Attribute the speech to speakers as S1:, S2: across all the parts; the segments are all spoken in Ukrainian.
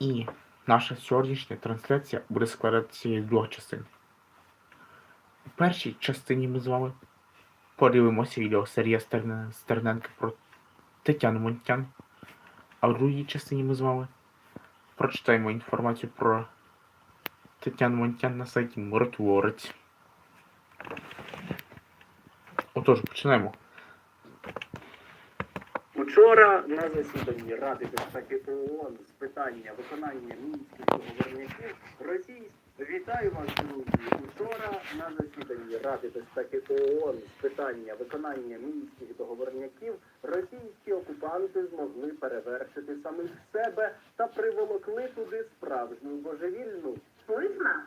S1: І наша сьогоднішня трансляція буде складатися із двох частин. У першій частині ми з вами подивимося відео Стерне- Стерненка про Тетяну Монтян. А в другій частині ми з вами прочитаємо інформацію про Тетяну Монтян на сайті Миротворець. Отож, починаємо.
S2: Учора на засіданні Ради безпеки ООН з питання виконання мінських договорників Російсь... Вітаю вас, друзі! Учора на засіданні Ради безпеки ООН з питання виконання мінських договорників російські окупанти змогли перевершити самих себе та приволокли туди справжню божевільну.
S3: Слышно?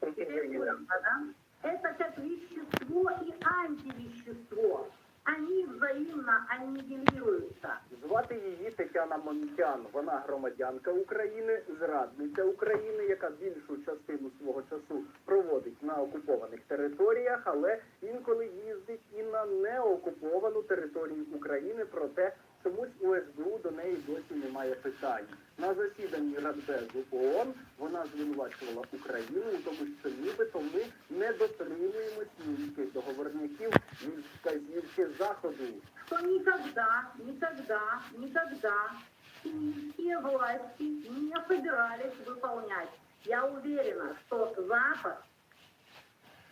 S3: Теперь слышно, да? Это как вещество и антивещество. Они взаимно аннигилируются.
S2: Звати її Тетяна Монтян. Вона громадянка України, зрадниця України, яка більшу частину свого часу проводить на окупованих територіях, але інколи їздить і на неокуповану територію України. Проте чомусь СБУ до неї досі немає питань. На засіданні Радбезу ООН вона звинувачувала Україну у тому, що нібито ми не дотримуємось мінських договорників від вказівки заходу.
S3: Что никогда, никогда, никогда киевские власти не собирались выполнять. Я уверена, что Запад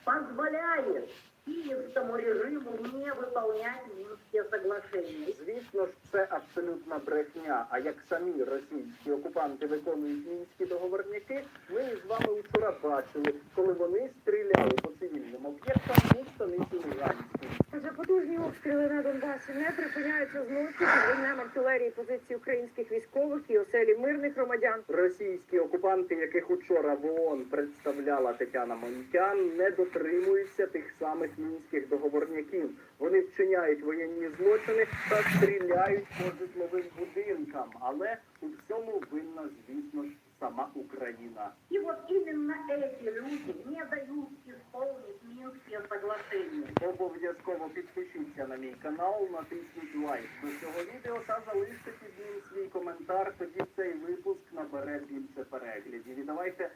S3: позволяет киевскому режиму не выполнять Минские соглашения.
S2: Звісно ж, це абсолютна брехня. А як самі російські окупанти виконують мінські договорняки, ми з вами вчора бачили, коли вони стріляли по цивільним об'єктам у станиці Луганській.
S4: Вже потужні обстріли на Донбасі не припиняються під вогнем артилерії позиції українських військових і оселі мирних громадян.
S2: Російські окупанти, яких учора в ООН представляла Тетяна Монтян, не дотримуються тих самих мінських договорняків. Вони вчиняють воєнні злочини та стріляють по житловим будинкам. Але у всьому винна, звісно ж, сама Україна.
S3: И вот именно эти люди не дают исполнить Минские соглашения.
S2: Обов'язково підпишіться на мій канал, натисніть лайк до цього відео та залиште під ним свій коментар. Тоді цей випуск набере більше переглядів. І давайте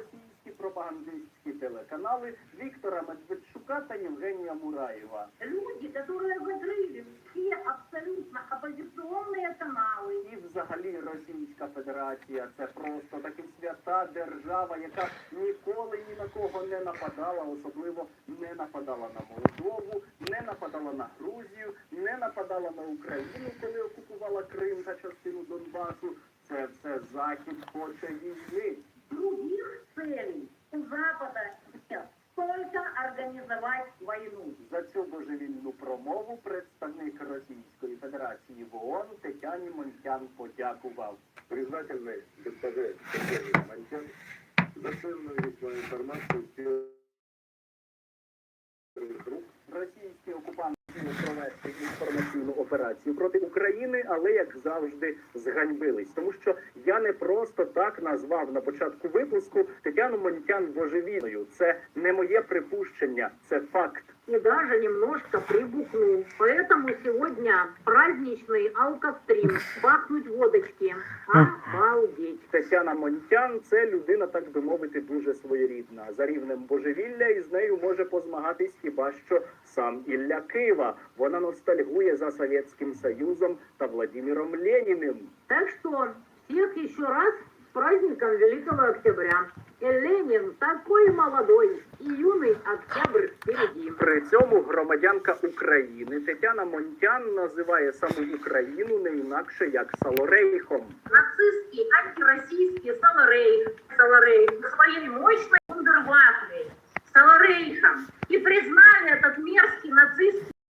S2: закрили проросійські пропагандистські телеканали Віктора Медведчука та Євгенія Мураєва.
S3: Люди, которые закрыли все абсолютно оппозиционные каналы,
S2: І взагалі Російська Федерація це просто таки свята держава, яка ніколи ні на кого не нападала, особливо не нападала на Молдову, не нападала на Грузію, не нападала на Україну, коли окупувала Крим та частину Донбасу. Це все захід хоче війни.
S3: других целей у Запада нет. Только организовать войну.
S2: За цю божевільну промову представник Російської Федерації в ООН Тетяні Монтян подякував.
S5: Признательний, госпоже
S2: операцію проти України, але як завжди зганьбились. Тому що я не просто так назвав на початку випуску Тетяну Монтян божевільною. Це не моє припущення, це факт.
S3: И даже немножко прибухну. Поэтому сегодня праздничный алкострим. Бахнуть водочки. Обалдеть.
S2: Тетяна Монтян це людина, так би мовити, дуже своєрідна. За рівнем божевілля і з нею може позмагатись хіба що сам Ілля Кива. Вона ностальгує за Совєтським Союзом та Владимиром Леніним.
S3: Так что всех еще раз с праздником Великого Октября. И Ленин такой молодой и юный октябрь впереди.
S2: При цьому громадянка України Тетяна Монтян називає саму Україну не інакше як Салорейхом.
S3: Нацистский, антироссийский Саларейх, Саларейх своей мощной вундервафлей, Саларейхом. И признали этот мерзкий саларей.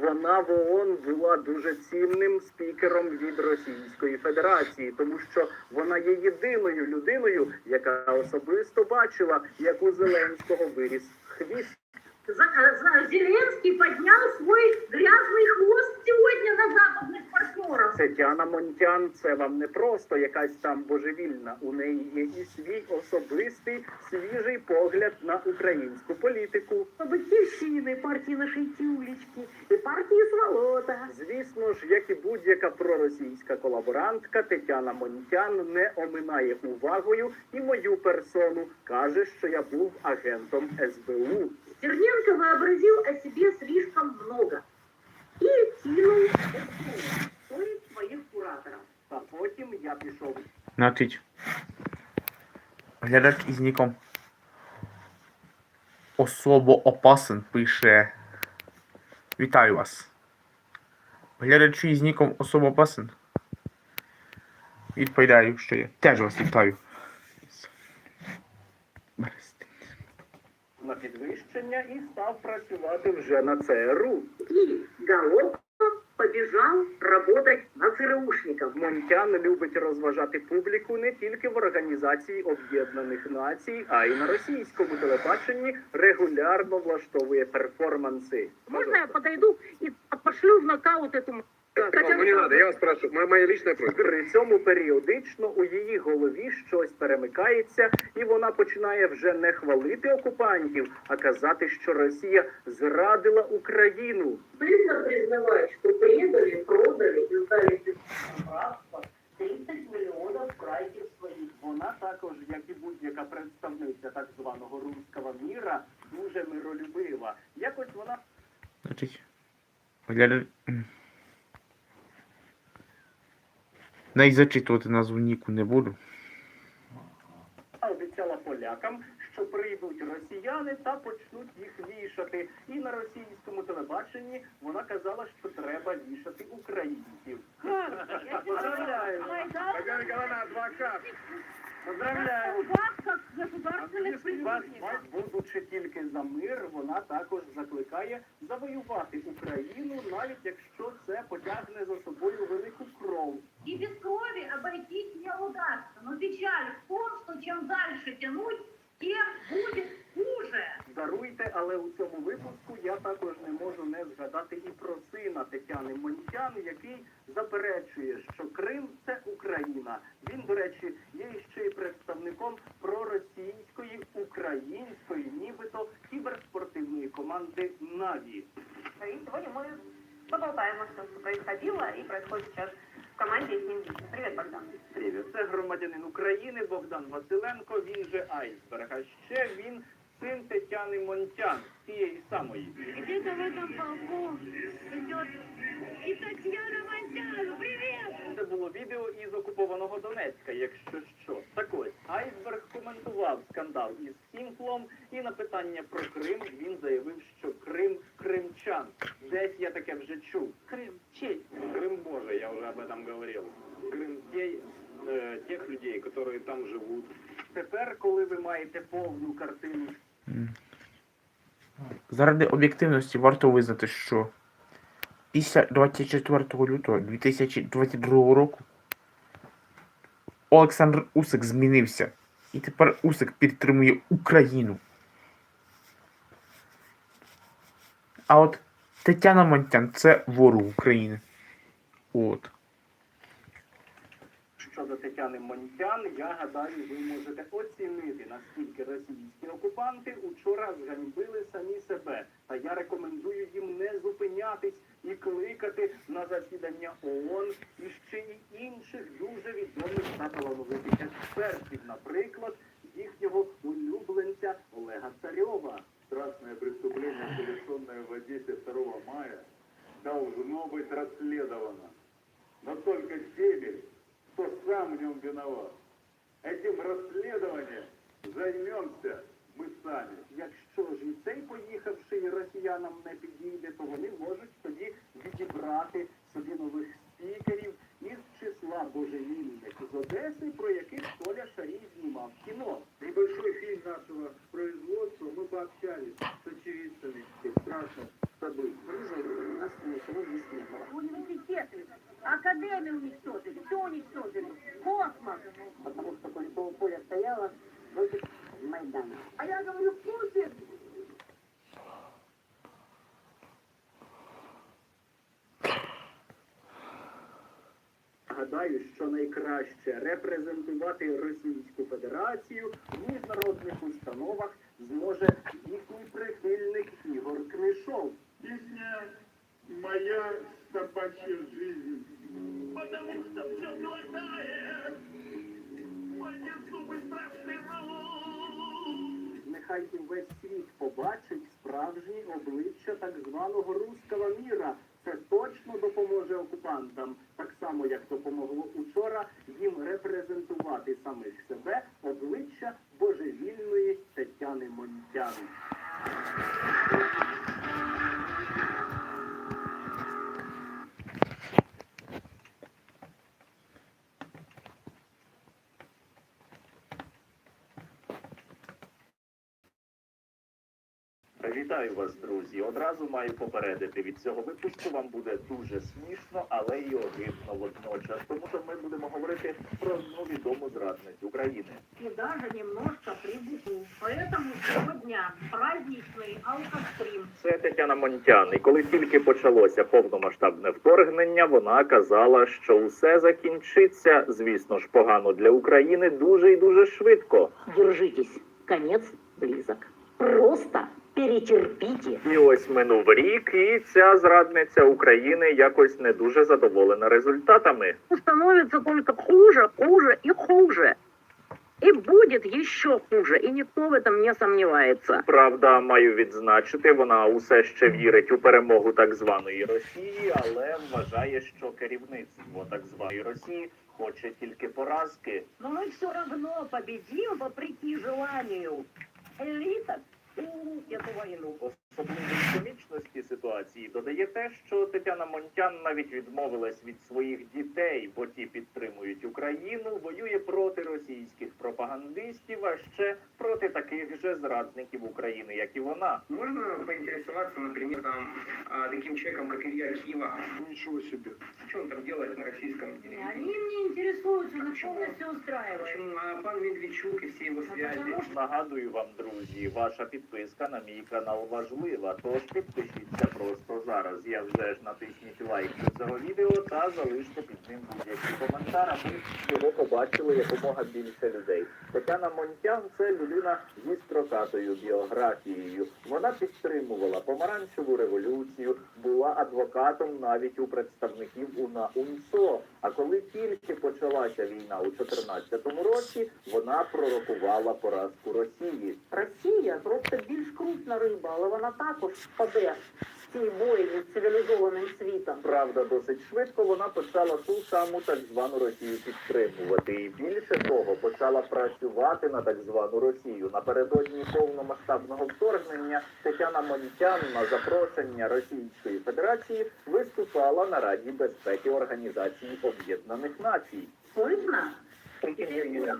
S2: Вона в ООН була дуже цінним спікером від Російської Федерації, тому що вона є єдиною людиною, яка особисто бачила, як у Зеленського виріс хвіст.
S3: За- э, за- Зеленский поднял свой грязный хвост сегодня на западных партнеров.
S2: Тетяна Монтян це вам не просто якась там божевільна. У неї є і свій особистий свіжий погляд на українську політику.
S3: Батьківщини, партії нашої тюлечки і партії Сволота.
S2: Звісно ж, як і будь-яка проросійська колаборантка, Тетяна Монтян не оминає увагою і мою персону. каже, що я був агентом СБУ.
S3: Стерненко вообразил о себе слишком много и кинул то есть своих кураторов.
S2: Та потім я пішов
S1: Значить, глядач із ніком особо опасен пише. Вітаю вас. Глядачу із ніком особо опасен. Відповідаю, що я теж вас вітаю.
S2: На підвищення і став працювати вже на ЦРУ.
S3: И галопом побежал работать на ЦРУшников.
S2: Монтян любить розважати публіку не тільки в Організації Об'єднаних Націй, а й на російському телебаченні регулярно влаштовує перформанси.
S3: Можно я подойду и пошлю в нокаут эту... м-
S5: Мам, ну не надо, я вас прошу. Моя, моя личная просьба.
S2: При цьому періодично у її голові щось перемикається, і вона починає вже не хвалити окупантів, а казати, що Росія зрадила Україну.
S3: Стыдно признавать, что предали, продали и сдали рабство 30 миллионов братьев своих.
S2: Вона також, як і будь-яка представниця так званого руського міра, дуже миролюбива. Якось вона
S1: Значить. Навіть зачитувати назву Ніку не буду.
S2: обіцяла полякам, що прийдуть росіяни та почнуть їх вішати. І на російському телебаченні вона казала, що треба вішати українців.
S5: Николаевна, адвокат.
S2: Поздравляю! Будучи тільки за мир, вона також закликає завоювати Україну, навіть якщо це потягне за собою велику кров.
S6: І без крові обойтись не удастся. Но печаль в том, що чим дальше тянуть.
S2: Даруйте, але у цьому випуску я також не можу не згадати і про сина Тетяни Монтян, який заперечує, що Крим це Україна. Він, до речі, є ще й представником проросійської української, нібито кіберспортивної команди Наві.
S7: И сегодня мы поболтаем о том, что происходило и происходит сейчас в ним лично. Богдан.
S2: Привіт, це громадянин України Богдан Василенко. Він же Айсберг. А ще він син Тетяни Монтян, тієї самої.
S6: Где-то в этом полку идет и Татьяна Монтяну. Привет!
S2: Це було відео із окупованого Донецька, якщо що. Так ось, Айсберг коментував скандал із Сімплом, і на питання про Крим він
S1: Заради об'єктивності варто визнати, що після 24 лютого 2022 року Олександр Усик змінився. І тепер Усик підтримує Україну. А от Тетяна Монтян це ворог України. От.
S2: Щодо Тетяни Монтян, я гадаю, ви можете оцінити, наскільки російські окупанти учора зганьбили самі себе. Та я рекомендую їм не зупинятись і кликати на засідання ООН і ще й інших дуже відомих та талановитих експертів, наприклад, їхнього улюбленця Олега Царьова.
S5: Страшное преступление, совершенное в Одессе 2 мая, должно быть расследовано. Но только теми, кто сам в нем виноват. Этим расследованием займемся мы сами.
S2: Якщо ж і цей поїхавши і росіянам не підійде, то вони можуть тоді відібрати собі нових спікерів із числа божевільних з Одеси, про яких Толя Шарій знімав кіно.
S5: Небольшой фильм нашего производства. Мы пообщались с очевидцами страшных
S3: быть. Рыжей
S4: академию уничтожили, все уничтожили. Космос.
S3: Потому что Куликово поле стояло против Майдана.
S4: А я говорю, Путин.
S2: Гадаю, що найкраще репрезентувати Російську Федерацію в міжнародних установах зможе їхній прихильник Ігор Книшов.
S5: Песня «Моя собачья жизнь». Потому что все глотает.
S2: Нехай весь світ побачить справжні обличчя так званого руського міра. Це точно допоможе окупантам, так само як допомогло учора їм репрезентувати самих себе обличчя божевільної Тетяни Монтян.
S8: Вітаю вас, друзі. Одразу маю попередити. Від цього випуску вам буде дуже смішно, але й огидно водночас. Тому що ми будемо говорити про одну відому зрадницю України.
S4: И даже немножко прибуху. Поэтому сегодня праздничный алкострим.
S8: Це Тетяна Монтян. І коли тільки почалося повномасштабне вторгнення, вона казала, що усе закінчиться, звісно ж, погано для України дуже і дуже швидко.
S3: Держитесь, конец близок. Просто перетерпите.
S8: І ось минув рік, і ця зрадниця України якось не дуже задоволена результатами.
S3: Становится только хуже, хуже и хуже. И будет еще хуже, и никто в этом не сомневается.
S8: Правда, маю відзначити, вона усе ще вірить у перемогу так званої Росії, але вважає, що керівництво так званої Росії хоче тільки поразки.
S3: Но мы все равно победим вопреки желанию элита эту войну.
S8: Особливої комічності ситуації додає те, що Тетяна Монтян навіть відмовилась від своїх дітей, бо ті підтримують Україну, воює проти російських пропагандистів, а ще проти таких же зрадників України, як і вона.
S9: Можно поинтересоваться, например, там, а, таким человеком, как Илья Кива?
S5: Ничего себе.
S9: Что он там делает на российском телевидении?
S4: Они не интересуются, на чем нас все
S9: а, пан Медведчук и все его связи?
S8: Нагадую вам, друзі, ваша підписка на мій канал важлива. Тож підпишіться просто зараз. Я вже ж натисніть лайк до цього відео та залиште під ним будь-які коментар, аби його побачили якомога більше людей. Тетяна Монтян це людина зі строкатою біографією. Вона підтримувала помаранчеву революцію, була адвокатом навіть у представників УНА УНСО. А коли тільки почалася війна у 2014 році, вона пророкувала поразку Росії.
S3: Росія просто більш крупна риба, але вона також впаде цієї бойні з цивілізованим світом.
S8: Правда, досить швидко вона почала ту саму так звану Росію підтримувати. І більше того, почала працювати на так звану Росію. Напередодні повномасштабного вторгнення Тетяна Монтян на запрошення Російської Федерації виступала на Раді безпеки Організації Об'єднаних Націй.
S3: Слышно?
S9: Елена.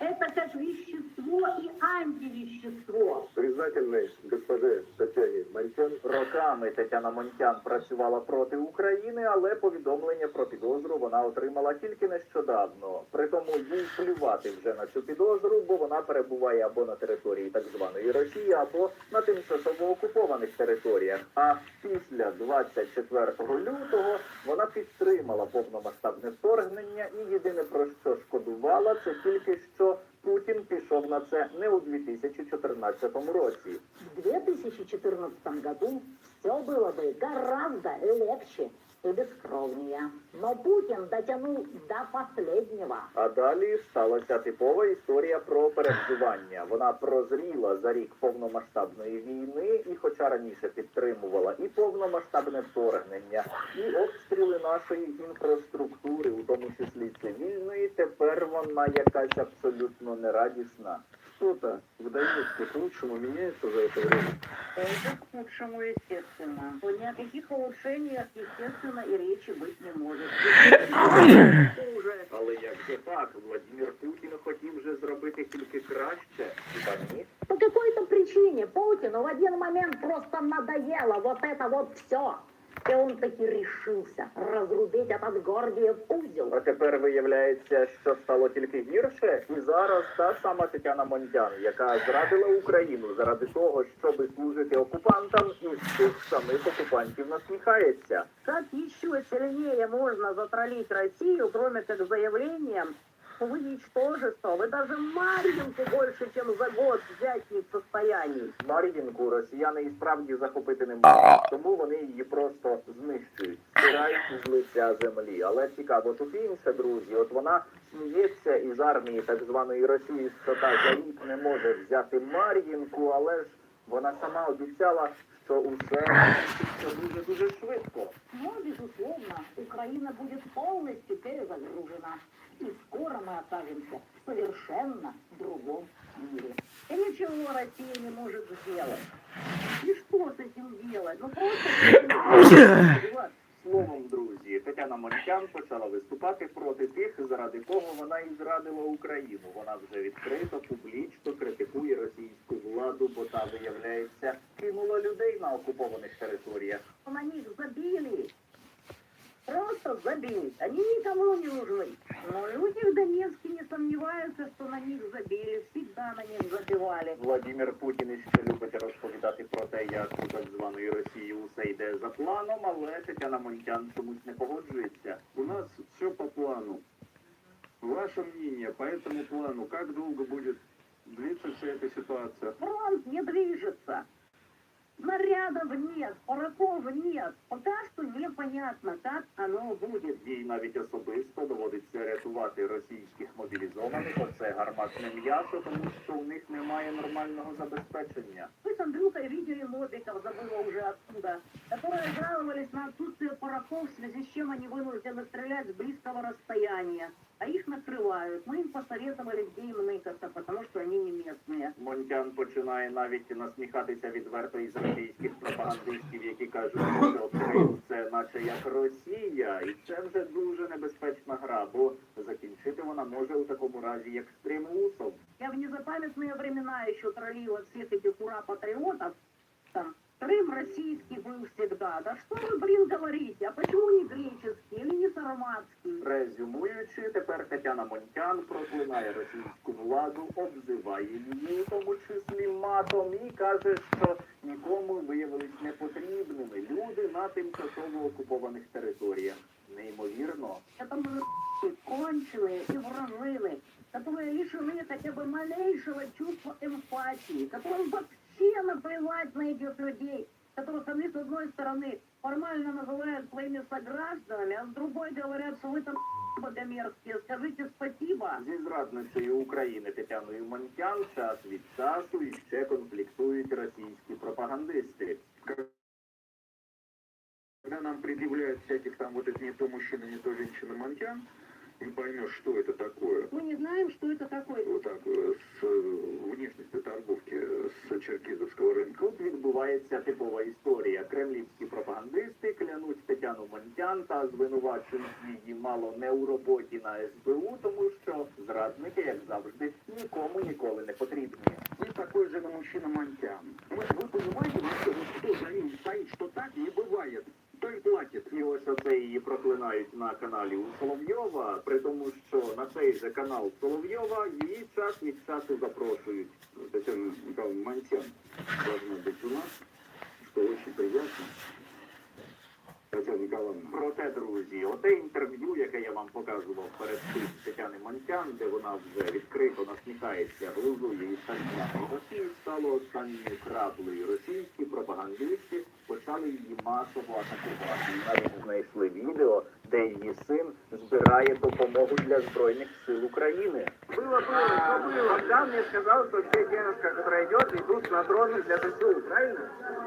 S3: Это как вещество и антивещество.
S5: Признательный госпоже Татьяне Монтян
S8: Роками Тетяна Монтян працювала проти України, але повідомлення про підозру вона отримала тільки нещодавно. Притому їй плювати вже на цю підозру, бо вона перебуває або на території так званої Росії, або на тимчасово окупованих територіях. А після 24 лютого вона підтримала повномасштабне вторгнення, і єдине про що шкодувала, це тільки що Путін пішов на це не у 2014 році.
S3: В 2014 году все було би гораздо легче и бескровнее. Но Путин дотянул до последнего.
S8: А далі сталася типова історія про перевзування. Вона прозріла за рік повномасштабної війни, і, хоча раніше підтримувала і повномасштабне вторгнення, і обстріли нашої інфраструктури, у тому числі цивільної, тепер вона якась абсолютно нерадісна.
S5: что-то вдается к лучшему, меняется за это время.
S3: Это к худшему, естественно. Ни о каких улучшениях, естественно, и речи быть не может.
S8: Але якщо так? Владимир Путін хотів вже зробити тільки краще, хіба ні?
S3: По какой-то причине Путину в один момент просто надоело вот это вот все. И он таки решился разрубить этот Гордиев узел.
S8: А тепер виявляється, що стало тільки гірше, і зараз та сама Тетяна Монтян, яка зрадила Україну заради того, щоб служити окупантам, і з цих самих окупантів насміхається.
S3: Как еще сильнее можно затроллить Россию, кроме как заявлением в ничтожество? Вы даже Марьинку больше, чем за год взять не в состоянии.
S8: Мар'їнку росіяни і справді захопити не можуть, тому вони її просто знищують, стирають з лиця землі. Але цікаво тут інше, друзі. От вона сміється із армії так званої Росії, що та за рік не може взяти Мар'їнку, але ж вона сама обіцяла, що усе дуже дуже швидко.
S3: Но, безусловно, Украина будет полностью перезагружена. И скоро мы окажемся в совершенно другом мире. И ничего Россия не может сделать. И что с этим делать? Ну просто...
S8: Словом, друзі, Тетяна Монтян почала виступати проти тих, заради кого вона і зрадила Україну. Вона вже відкрито, публічно критикує російську владу, бо та, виявляється, кинула людей на окупованих територіях.
S3: на них забили. Просто забили. Они никому не нужны. Но люди в Донецке не сомневаются, что на них забили. Всегда на них забивали.
S8: Владимир Путін іще любить розповідати про те, як у так званої Росії усе йде за планом, але Тетяна Монтян чомусь не погоджується.
S5: У нас все по плану. Ваше мнение по этому плану, как долго будет длиться вся эта ситуация?
S3: Фронт не движется. Снарядов нет, параков нет. Пока что непонятно, как оно будет.
S8: Їй навіть особисто доводиться рятувати російських мобілізованих. Оце гарматне м'ясо, тому що у них немає нормального забезпечення.
S3: Вы с Андрюхой видели мобиков, забыла уже откуда, которые жаловались на отсутствие параков, в связи с чем они вынуждены стрелять с близкого расстояния. А их накрывают. Мы им посоветовали, где им ныкаться, потому что они не местные.
S8: Монтян починає навіть насміхатися відверто із російських пропагандистів, які кажуть, що Крим це наче як Росія, і це вже дуже небезпечна гра, бо закінчити вона може у такому разі як з примусом.
S3: Я в незапамятные времена еще троллила всех этих ура-патриотов. Там, Крым российский был всегда. Да что вы, блин, говорите? А почему не греческий или не сарматский?
S8: Резюмуючи, тепер Тетяна Монтян проклинає російську владу, обзиває її, в тому числі матом, і каже, що нікому виявились непотрібними люди на тимчасово окупованих територіях. Неймовірно.
S3: Это мы конченые и вражины, которые лишены хотя бы малейшего чувства эмпатии, которым вообще наплевать на этих людей, которых они, с одной стороны, формально называют своими согражданами, а с другой говорят, что вы там богомерзкие. Скажите спасибо.
S8: Зі зрадницею України Тетяною Монтян час від часу іще конфліктують російські пропагандисти.
S5: Когда нам предъявляют всяких там вот это не то мужчина, не то женщина Монтян, не поймешь, что это такое.
S3: Мы не знаем, что это такое.
S5: Вот так, э, с э, внешностью торговки э, с черкизовского рынка.
S8: Тут відбувається типова історія. Кремлівські пропагандисти клянуть Тетяну Монтян та звинувачують її мало не у роботі на СБУ, тому що зрадники, як завжди, нікому ніколи не потрібні.
S5: Не такой же мужчина Монтян. Вы, вы понимаете, что вот кто за ним стоит, что так не бывает. То и платит.
S8: І ось оце її проклинають на каналі у Соловйова, при тому, що на цей же канал Соловйова її час від часу запрошують.
S5: Татьяна Николаевна Монтян должна быть у нас, что очень приятно. Татьяна Николаевна,
S8: Проте, друзі, оте інтерв'ю, яке я вам показував перед тим Тетяни Монтян, де вона вже відкрито насміхається, глузує і шахняє Росії, стало останньою краплею. Російські пропагандисти почали її масово атакувати. І навіть знайшли відео, де її син збирає допомогу для збройних сил України.
S2: Было, было, что было? Тогда мне сказал, что все денежка, которая идет, идут на дроны для ЗСУ, правильно?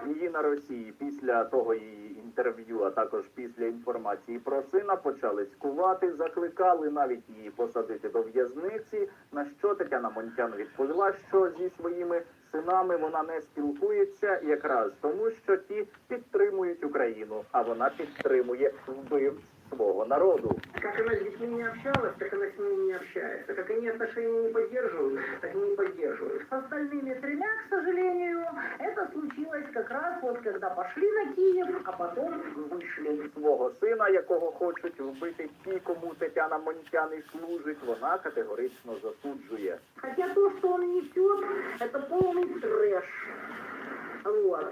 S8: Її на Росії після того її інтерв'ю, а також після інформації про сина, почали скувати, закликали навіть її посадити до в'язниці. На що Тетяна Монтян відповіла, що зі своїми синами вона не спілкується, якраз тому, що ті підтримують Україну, а вона підтримує вбивць свого народу.
S9: Как она с детьми
S3: не общалась, так она с ними не общается. Как они отношения не поддерживают, так не поддерживают. С остальными тремя, к сожалению, это случилось как раз вот когда пошли на Киев, а потом вышли.
S8: Свого сина, якого хочуть вбити ті, кому Тетяна Монтян і служить, вона категорично засуджує.
S3: Хотя то, что он несет, это полный трэш. Вот.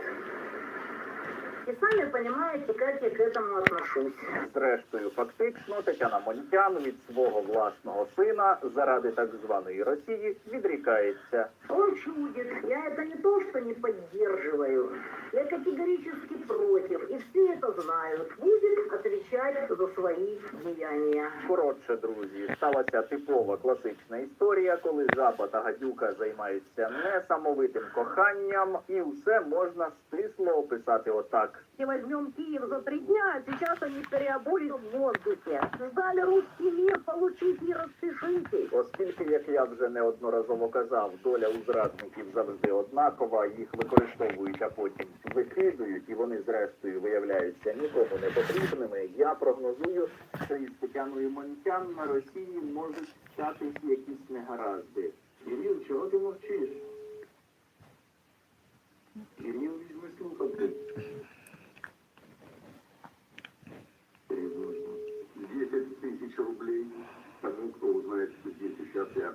S3: И сами понимаете, как я к этому отношусь.
S8: Зрештою, фактично, Тетяна Монтян від свого власного сина заради так званої Росії відрікається.
S3: Он чудит. Я это не то, что не поддерживаю. Я категорически против. И все это знают. Будет отвечать за свои деяния.
S8: Коротше, друзі, сталася типова класична історія, коли жаба та гадюка займаються несамовитим коханням, і все можна стисло описати отак.
S3: И возьмем Киев за три дня, а сейчас они переобулись в воздухе. Ждали русский мир, получить и распишитесь.
S8: Оскільки, як я вже неодноразово казав, доля у зрадників завжди однакова, їх використовують, а потім викидують, і вони зрештою виявляються нікому не потрібними. Я прогнозую, що із Тетяною Монтян на Росії можуть статись якісь негаразди.
S5: Кирилл, чего ты молчишь? Кирилл, візьми слухати. 10 тысяч рублей тому, кто узнает, что здесь сейчас я.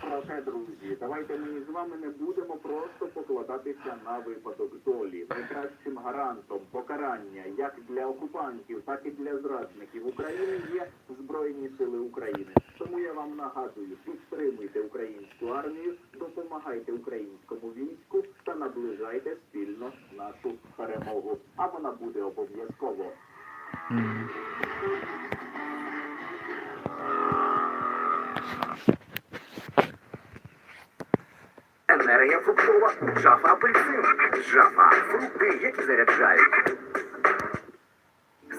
S8: Проте, друзі, давайте ми з вами не будемо просто покладатися на випадок долі. Найкращим гарантом покарання як для окупантів, так і для зрадників України є Збройні Сили України. Тому я вам нагадую, підтримуйте українську армію, допомагайте українському війську та наближайте спільно нашу перемогу. А вона буде обов'язково.
S10: Енергія фруктова, жафа апельсин, жафа фрукти, які заряджають.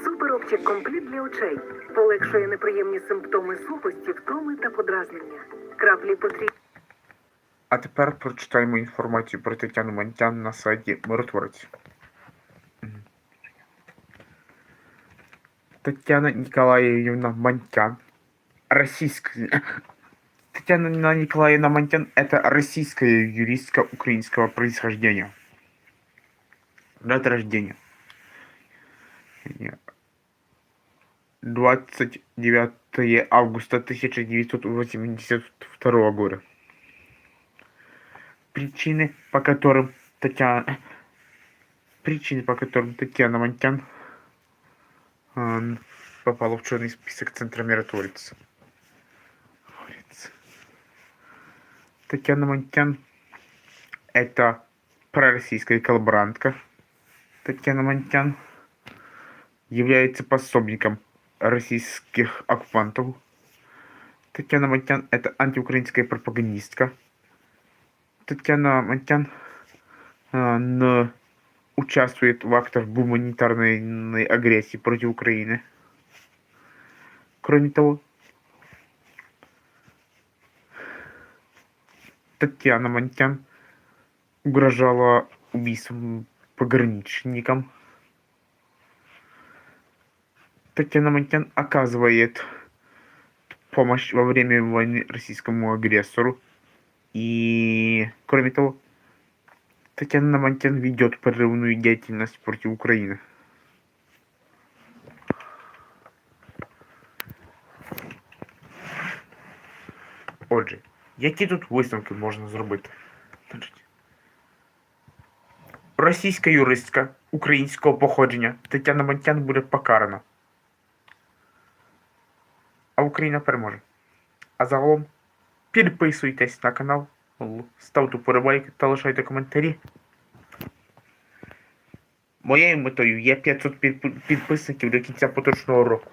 S4: Супероптик компліт для очей полегшує неприємні симптоми сухості, втоми та подразнення. Краплі потрібні.
S1: А тепер прочитаємо інформацію про Тетяну Монтян на сайті Миротворець. Мгм. Татьяна Николаевна Монтян. Российская. Татьяна Николаевна Монтян – это российская юристка украинского происхождения. Дата рождения. 29 августа 1982 года. Причины, по которым Татьяна... Причины, по которым Татьяна Монтян э, попала в черный список Центра миротворец. Татьяна Монтян это пророссийская коллаборантка. Татьяна Монтян является пособником российских оккупантов. Татьяна Монтян это антиукраинская пропагандистка. Татьяна Монтян э, участвует в актах гуманитарной агрессии против Украины. Кроме того, Татьяна Монтян угрожала убийством пограничникам. Татьяна Монтян оказывает помощь во время войны российскому агрессору. И, кроме того, Татьяна Монтян ведет прерывную деятельность против Украины. Отже, які тут висновки можна зробити? Російська юристка українського походження Тетяна Монтян буде покарана. А Україна переможе. А загалом підписуйтесь на канал, ставте вподобайки та лишайте коментарі. Моєю метою є 500 підписників до кінця поточного року.